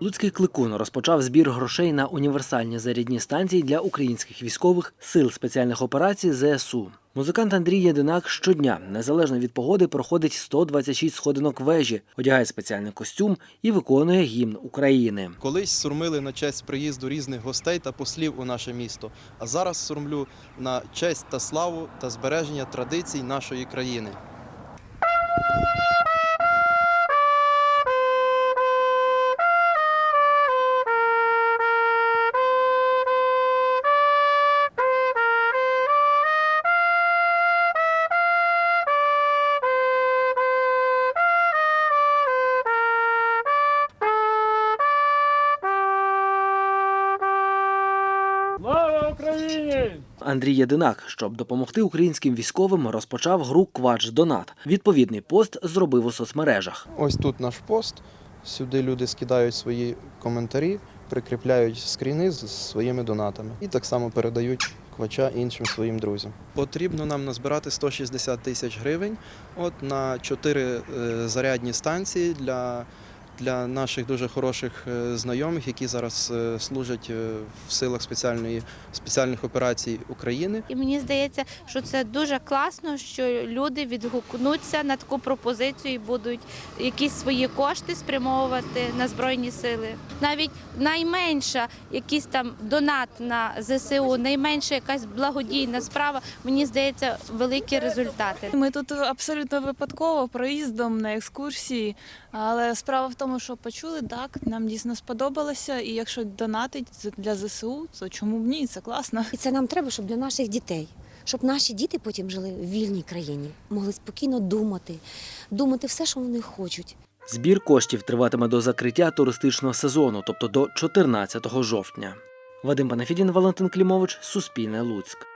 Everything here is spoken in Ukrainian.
Луцький кликун розпочав збір грошей на універсальні зарядні станції для українських військових сил спеціальних операцій ЗСУ. Музикант Андрій Єдинак щодня, незалежно від погоди, проходить 126 сходинок вежі, одягає спеціальний костюм і виконує гімн України. Колись сурмили на честь приїзду різних гостей та послів у наше місто. А зараз сурмлю на честь та славу та збереження традицій нашої країни. Україні! Андрій Єдинак, щоб допомогти українським військовим, розпочав гру Квач Донат. Відповідний пост зробив у соцмережах. Ось тут наш пост. Сюди люди скидають свої коментарі, прикріпляють скріни з своїми донатами і так само передають квача іншим своїм друзям. Потрібно нам назбирати 160 тисяч гривень от на 4 зарядні станції для, для наших дуже хороших е, знайомих, які зараз е, служать е, в силах спеціальної, спеціальних операцій України. І мені здається, що це дуже класно, що люди відгукнуться на таку пропозицію і будуть якісь свої кошти спрямовувати на збройні сили. Навіть найменша якийсь там донат на ЗСУ, найменша якась благодійна справа, мені здається, великі результати. Ми тут абсолютно випадково проїздом на екскурсії, але справа в тому, що почули так, нам дійсно сподобалося. І якщо донатить для ЗСУ, то чому б ні? Це класно. І це нам треба, щоб для наших дітей, щоб наші діти потім жили в вільній країні, могли спокійно думати, думати все, що вони хочуть. Збір коштів триватиме до закриття туристичного сезону, тобто до 14 жовтня. Вадим Панафідін, Валентин Клімович, Суспільне Луцьк.